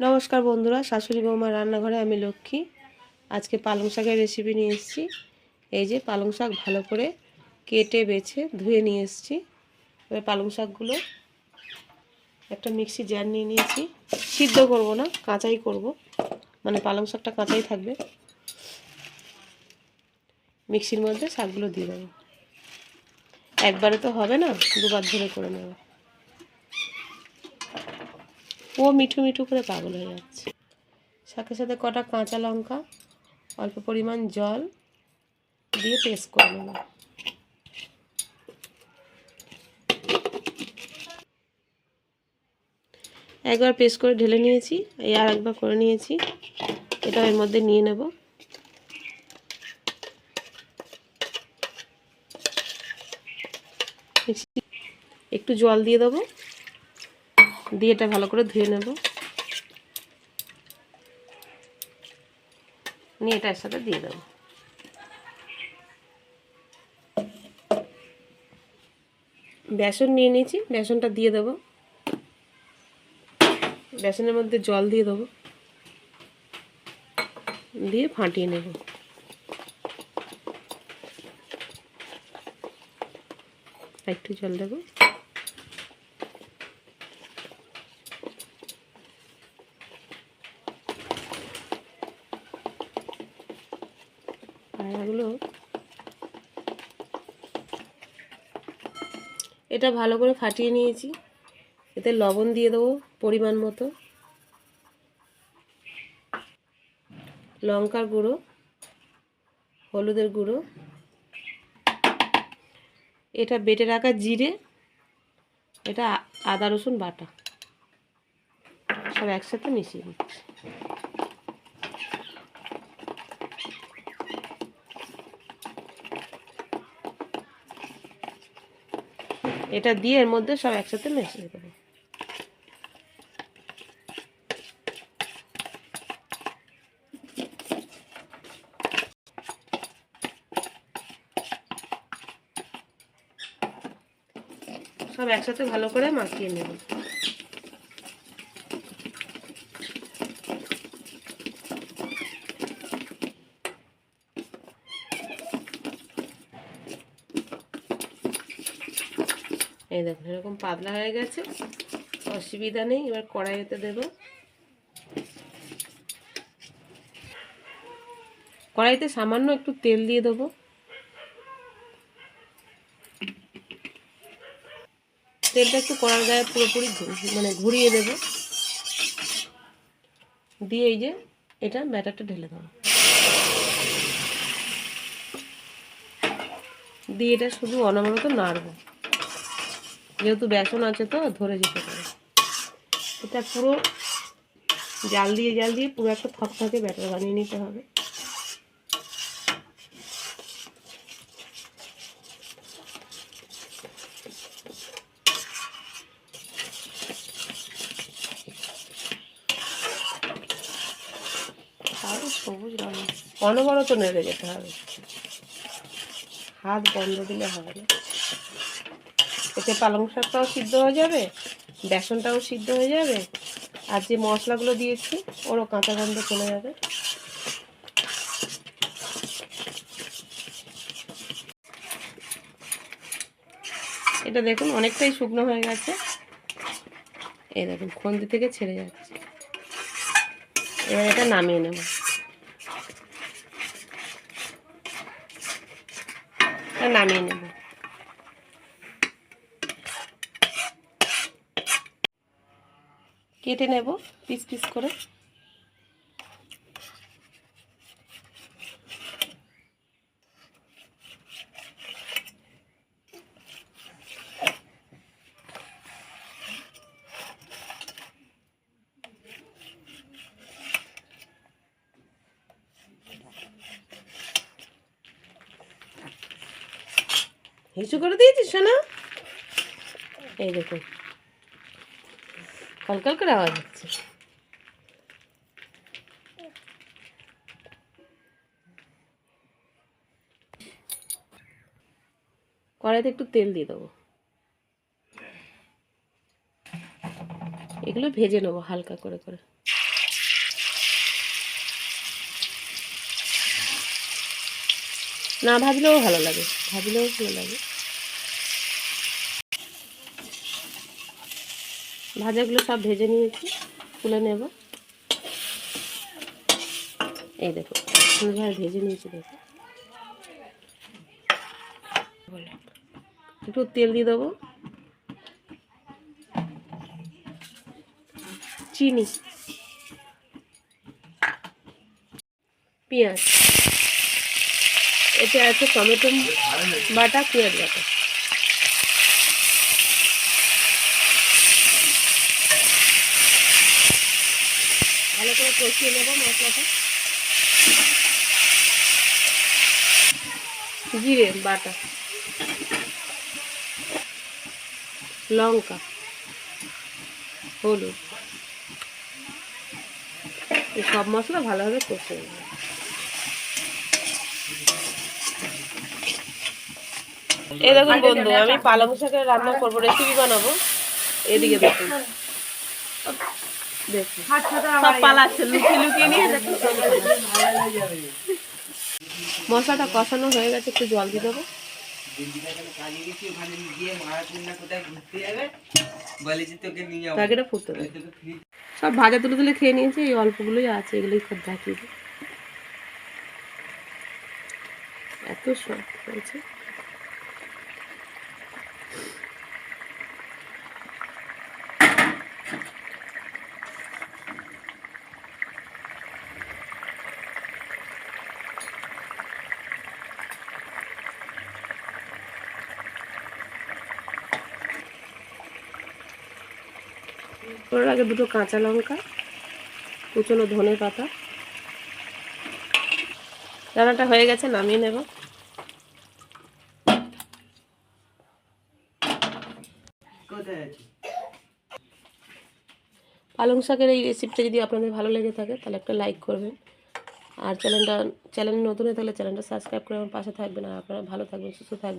নমস্কার বন্ধুরা, শাশুড়ি বৌমা রান্নাঘরে আমি লক্ষ্মী। আজকে পালং শাকের রেসিপি নিয়ে এসেছি। এই যে পালং শাক ভালো করে কেটে, বেছে, ধুয়ে নিয়ে এসেছি। এবার পালং শাকগুলো একটা মিক্সি জার নিয়ে নিয়েছি। সিদ্ধ করব না, কাঁচাই করব। মানে পালং শাকটা কাঁচাই থাকবে। মিক্সির মধ্যে শাকগুলো দিয়ে দেবো। একবারে তো হবে না, দুবার ধরে করে নেব। ও মিঠু মিঠু করে পাগল হয়ে যাচ্ছে। সাথে সাথে কটা কাঁচা লঙ্কা, অল্প পরিমাণ জল দিয়ে পেস্ট করে নেব। একবার পেস্ট করে ঢেলে নিয়েছি, এই আর একবার করে নিয়েছি। এটা এর মধ্যে নিয়ে নেব। একটু জল দিয়ে দেবো। দিয়ে এটা ভালো করে ধুয়ে নেব। নিয়ে এটা এর সাথে দিয়ে দেবো। বেসন নিয়ে নিয়েছি, বেসনটা দিয়ে দেবো। বেসনের মধ্যে জল দিয়ে দেবো। দিয়ে ফাটিয়ে নেব। একটু জল দেবো। এটা ভালো করে ফাটিয়ে নিয়েছি। এতে লবণ দিয়ে দেবো পরিমাণ মতো। লঙ্কার গুঁড়ো, হলুদের গুঁড়ো। এটা বেটে রাখা জিরে, এটা আদা রসুন বাটা। সব একসাথে মিশিয়ে দিচ্ছি। এটা দিয়ে এর মধ্যে সব একসাথে মিশিয়ে দেবো। সব একসাথে ভালো করে মাখিয়ে নেব। এই দেখুন এরকম পাতলা হয়ে গেছে। অসুবিধা নেই, এবার কড়াইতে দেব। কড়াইতে সামান্য একটু তেল দিয়ে দেবো। তেলটা একটু কড়ার গায়ে পুরোপুরি মানে ঘুরিয়ে দেব। দিয়ে এই যে এটা ব্যাটারটা ঢেলে দেবো। দিয়ে এটা শুধু অনবরত নাড়বো। যেহেতু বেসন আছে তো, ধরে যেতে পারে। এটা পুরো জাল দিয়ে জাল দিয়ে পুরো একটা থকথকে ব্যাটার বানিয়ে নিতে হবে। সবুজ রঙ অনবরত নেড়ে যেতে হবে। হাত বন্ধ দিলে হবে না। এতে পালং শাকটাও সিদ্ধ হয়ে যাবে, বেসনটাও সিদ্ধ হয়ে যাবে, আর যে মশলাগুলো দিয়েছি, ওরও কাঁচা গন্ধ চলে যাবে। এটা দেখুন, অনেকটাই শুকনো হয়ে গেছে। এই দেখুন, খন্দি থেকে ছেড়ে যাচ্ছে। এবার এটা নামিয়ে নেব। নামিয়ে নেব। কেটে নেব পিস পিস করে। হিসু করে দিয়েছিস না এই দেখুন কলকল করে আওয়াজ হচ্ছে। কড়াইতে একটু তেল দিয়ে দেবো। এগুলো ভেজে নেব হালকা করে করে। না, ভাজলেও ভালো লাগে। ভাজলেও ভালো লাগে। ভাজাগুলো সব ভেজে নিয়েছি, তুলে নেব। এই দেখো, সুন্দরভাবে ভেজে নিয়েছি দেখো। একটু তেল দিয়ে দেবো। চিনি। পেঁয়াজ। এতে আছে টমেটো বাটা, পেঁয়াজ বাটা। করে কষিয়ে নেব মশলাটা। জিরে, বাটা। লঙ্কা। হলুদ। এই সব মশলা ভালোভাবে কষিয়ে নেব। এই দেখুন বন্ধু, আমি পালং শাকের রান্না করব রেসিপি বানাবো। এদিকে দেখুন। সব পালাচ্ছে লুকিয়ে লুকিয়ে নিয়ে মশলাটা কষানো হয়ে গেছে একটু জল দিয়ে দেবো। সব ভাজা তুলে তুলে খেয়ে নিয়েছি এই অল্পগুলোই আছে এগুলোই খুব দেখিয়ে এত স্বাদ হয়েছে। ওর আগে দুটো কাঁচা লঙ্কা কুচনো ধনে পাতা। রান্নাটা হয়ে গেছে নামিয়ে নেব। পালং শাকের এই রেসিপিটা যদি আপনাদের ভালো লেগে থাকে তাহলে একটা লাইক করবেন। আর চ্যানেলটা চ্যানেল নতুন হয়ে থাকলে চ্যানেলটা সাবস্ক্রাইব করে আমার পাশে থাকবেন। আর আপনারা ভালো থাকবেন সুস্থ থাকবেন।